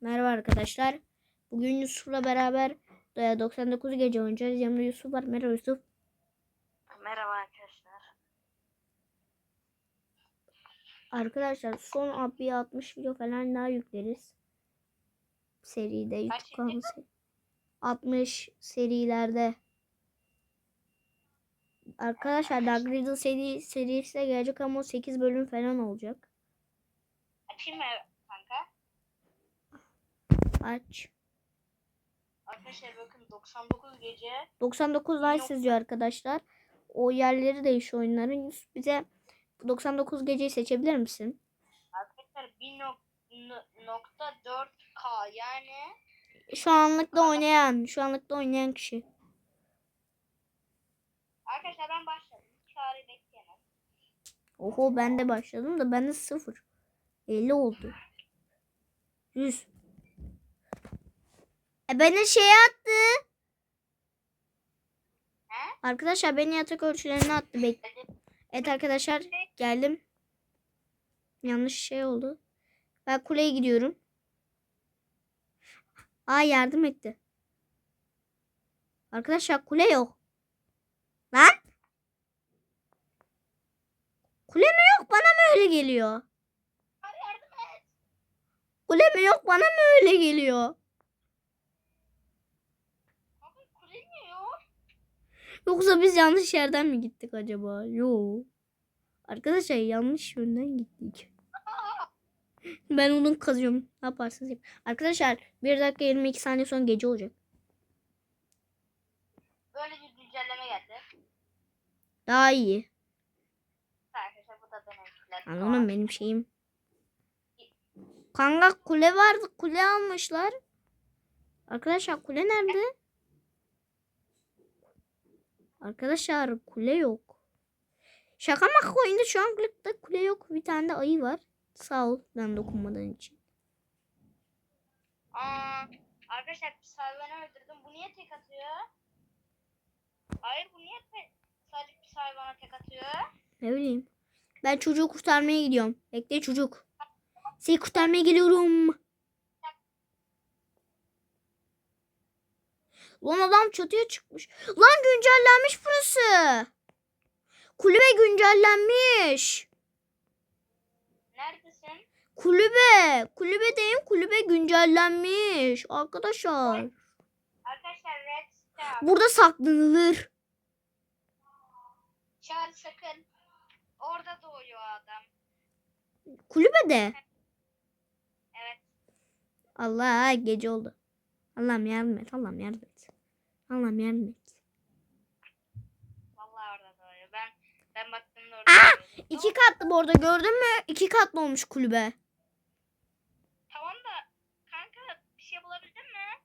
Merhaba arkadaşlar. Bugün Yusuf'la beraber e, 99 gece oynayacağız. Yanımda Yusuf var. Merhaba Yusuf. Merhaba arkadaşlar. Arkadaşlar son bir 60 video falan daha yükleriz. Seride YouTube kanalı seri- 60 serilerde. Arkadaşlar Dark Riddle seri, serisi de gelecek ama o 8 bölüm falan olacak. Açayım mı? Aç. Arkadaşlar bakın 99 gece 99 like yazıyor arkadaşlar. O yerleri değişiyor oyunların. Yusuf bize 99 geceyi seçebilir misin? arkadaşlar 1.4K yani Şu anlıkta oynayan, şu anlıkta oynayan kişi. arkadaşlar ben başladım. Çağrı bekleyemez. Oho ben de başladım da bende 0. 50 oldu. 100. E beni şey attı. He? Arkadaşlar beni yatak ölçülerine attı. Bek evet arkadaşlar geldim. Yanlış şey oldu. Ben kuleye gidiyorum. Aa yardım etti. Arkadaşlar kule yok. Lan? Kule mi yok? Bana mı öyle geliyor? Kule mi yok? Bana mı öyle geliyor? Abi kuleniyor. Yoksa biz yanlış yerden mi gittik acaba? Yo. Arkadaşlar yanlış yönden gittik. Ben onu kazıyorum. Ne yaparsınız yapın. Arkadaşlar 1 dakika 22 saniye sonra gece olacak. Böyle bir güncelleme geldi. Daha iyi. Arkadaşlar bu da benimkiler. Anladım benim şeyim. Kanka kule vardı. Kule almışlar. Arkadaşlar kule nerede? Arkadaşlar kule yok. Şaka maka oyunda şu an kule yok. Bir tane de ayı var. Sağ ol ben dokunmadan için. Aa, arkadaşlar bir hayvanı öldürdüm. Bu niye tek atıyor? Hayır bu niye te- sadece bir hayvana tek atıyor? Ne bileyim. Ben çocuğu kurtarmaya gidiyorum. Bekle çocuk. Seni kurtarmaya geliyorum. Lan adam çatıya çıkmış. Lan güncellenmiş burası. Kulübe güncellenmiş. Neredesin? Kulübe. Kulübedeyim. Kulübe güncellenmiş. Arkadaşlar. Arkadaşlar Red Star. Burada saklanılır. Çağrı sakın. Orada doğuyor adam. Kulübede. Evet. Allah gece oldu. Allah'ım yardım et. Allah'ım yardım et. Allah'ım yardım et. Vallahi orada. Ben ben baktığımda orada Aa! doğuyordu. İki katlı bu arada gördün mü? İki katlı olmuş kulübe. Tamam da kanka bir şey bulabildin mi?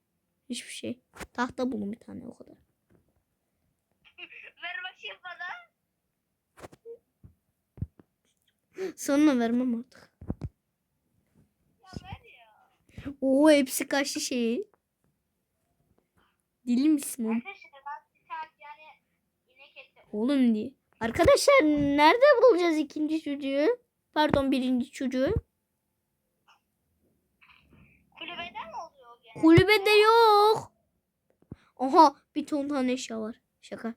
Hiçbir şey. Tahta bulun bir tane o kadar. Ver bakayım bana. Sonuna vermem artık. Ya ver ya. Oo hepsi kaçtı şey. Dili misin oğlum? Yani. Oğlum diye. Arkadaşlar nerede bulacağız ikinci çocuğu? Pardon birinci çocuğu. Kulübeden mi oluyor gene? Kulübede yok. Aha bir ton tane eşya var. Şaka.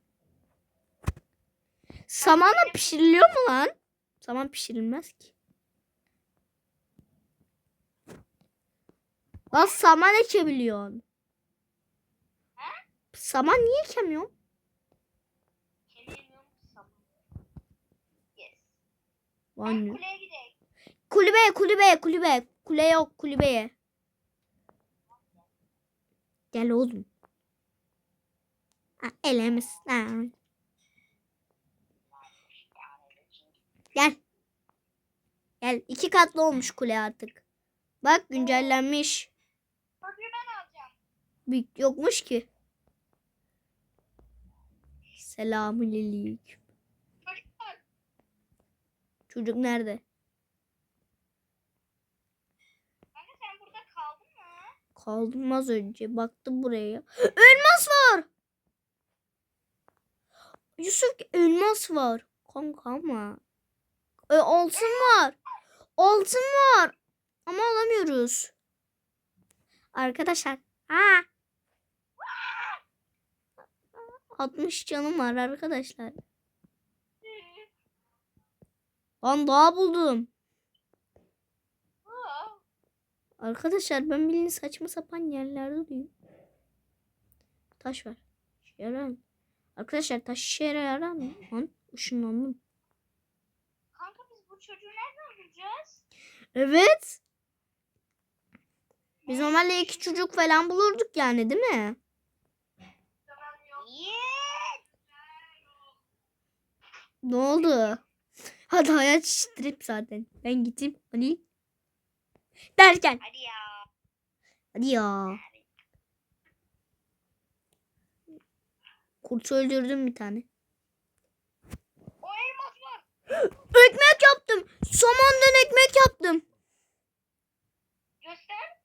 Samanla pişiriliyor mu lan? Saman pişirilmez ki. Lan saman ekebiliyorsun. Saman niye. Yes. Lan Ben ne? kuleye gidelim. Kulübe kulübe kulübe. Kule yok kulübeye. Gel oğlum. Ha, elemiz. Ha. Gel. Gel. iki katlı olmuş kule artık. Bak güncellenmiş. Çocuğu ben alacağım. Büyük yokmuş ki. Selamünaleyküm. Çocuklar. Çocuk nerede? Kanka sen burada kaldın mı? Kaldım az önce. Baktım buraya. Elmas var. Yusuf elmas var. Kanka ama. E, altın var. Altın var. Ama alamıyoruz. Arkadaşlar. Aa. 60 canım var arkadaşlar. Ben daha buldum. Arkadaşlar ben bildiğin saçma sapan yerlerde duyuyorum. Taş var. Yarar mı? Arkadaşlar taş işe yarar mı? Lan ışınlandım. Kanka biz bu çocuğu nereden bulacağız? Evet. Biz normalde iki çocuk falan bulurduk yani değil mi? Yes. Ne oldu? Hadi hayat şiştirip zaten. Ben gideyim. Hadi. Derken. Hadi ya. Hadi ya. Kurt öldürdüm bir tane. O elmas var. Ekmek yaptım. Somondan ekmek yaptım. Göster.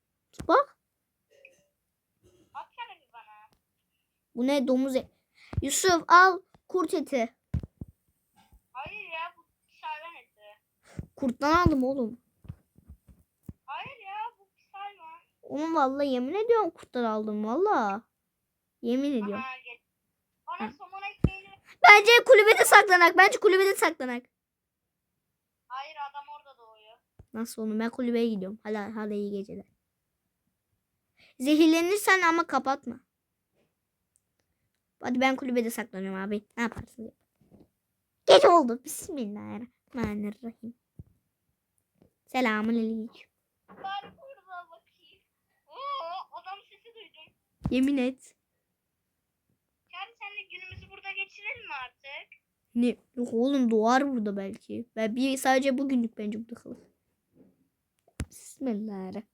Bak. Atsana bir bana. Bu ne domuz et. Yusuf al kurt eti. Hayır ya bu hayvan eti. Kurttan aldım oğlum. Hayır ya bu pis hayvan. Oğlum vallahi yemin ediyorum kurttan aldım valla. Yemin ediyorum. Aha. Bana somon ekmeğini. Bence kulübede saklanak. Bence kulübede saklanak. Hayır adam orada doğuyor. Nasıl oğlum ben kulübeye gidiyorum. Hadi, hadi iyi geceler. Zehirlenirsen ama kapatma. Hadi ben kulübede saklanıyorum abi. Ne yaparsın? yap. Gece oldu. Bismillahirrahmanirrahim. Selamun aleyküm. Bari burada bakayım. Oo adam sesi duydum. Yemin et. Çağrı senle günümüzü burada geçirelim mi artık? Ne? Yok oğlum doğar burada belki. Ben bir sadece bugünlük bence burada kalır. Bismillahirrahmanirrahim.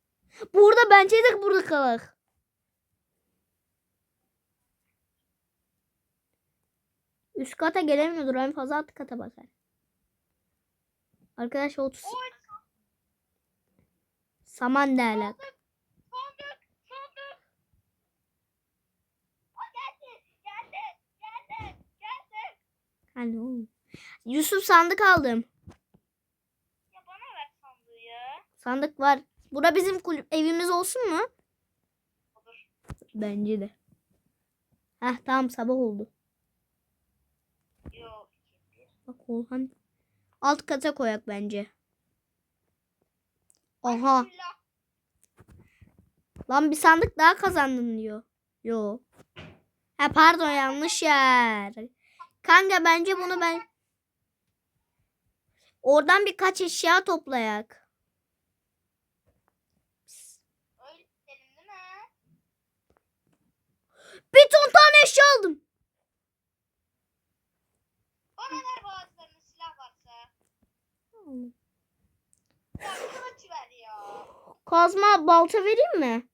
Burada bence de burada kalır. Üst kata gelemiyordur. En fazla alt kata basar. Arkadaşlar 30 Oy saman derler. sandık sandık. O geldi geldi geldi geldi. Hani oğlum. Yusuf sandık aldım. Ya bana ver sandığı ya. Sandık var. Bura bizim kulüp evimiz olsun mu? Olur. Bence de. Heh tamam sabah oldu. Yok. Bak Orhan. Alt kata koyak bence. Bismillah. Lan bir sandık daha kazandın diyor. Yo. Ha pardon yanlış yer. Kanka bence bunu ben oradan birkaç eşya toplayak. Bir ton tane eşya aldım. Bana ver bazılarının silah varsa. Kılıç ver ya. Kazma balta vereyim mi?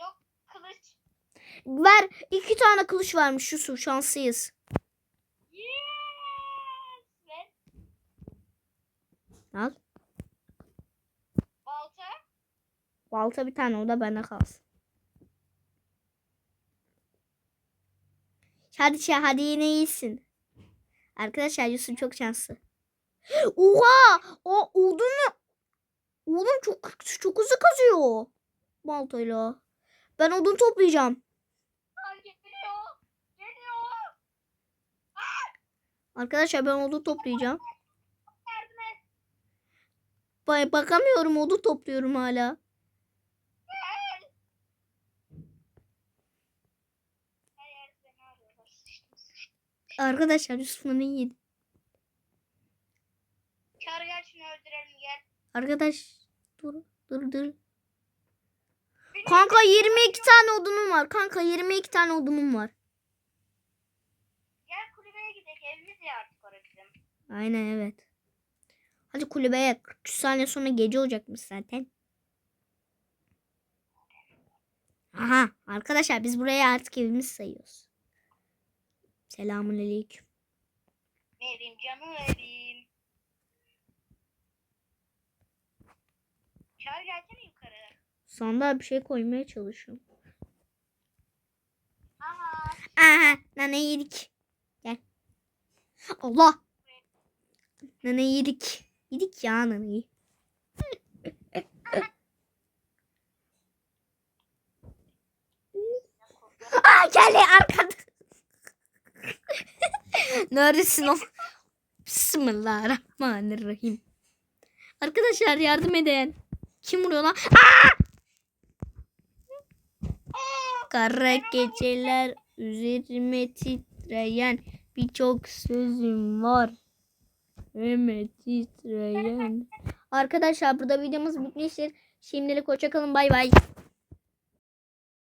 Yok kılıç. Ver. iki tane kılıç varmış Yusuf şanslıyız. Yes. Ver. Al. Balta. Balta bir tane o da bana kalsın. Hadi şey hadi yine iyisin. Arkadaşlar Yusuf çok şanslı. Oha! O odunu Oğlum çok çok hızlı kazıyor. Baltayla. Ben odun toplayacağım. Aa, geliyor. Geliyor. Arkadaşlar ben odun toplayacağım. Ba- bakamıyorum odun topluyorum hala. Arkadaşlar Yusuf'un yedi. Çağrı gel şunu öldürelim gel. Arkadaş dur dur dur. Kanka 22 tane odunum var. Kanka 22 tane odunum var. Gel kulübeye gidelim. Evimiz ya artık orası bizim. Aynen evet. Hadi kulübeye 43 saniye sonra gece olacakmış zaten. Aha arkadaşlar biz buraya artık evimiz sayıyoruz. Selamun aleyküm. Evim canım evim. Çağrı gelsene yukarı. Sandığa bir şey koymaya çalışıyorum. Aha. Aha nane yedik. Gel. Allah. Nane yedik. Yedik ya naneyi. Aa geldi arkada. Neredesin o? Bismillahirrahmanirrahim. Arkadaşlar yardım edin. Kim vuruyor lan? Aa! Kara geceler üzerime titreyen birçok sözüm var. Üzerime titreyen. Arkadaşlar burada videomuz bitmiştir. Şimdilik hoşçakalın bay bay.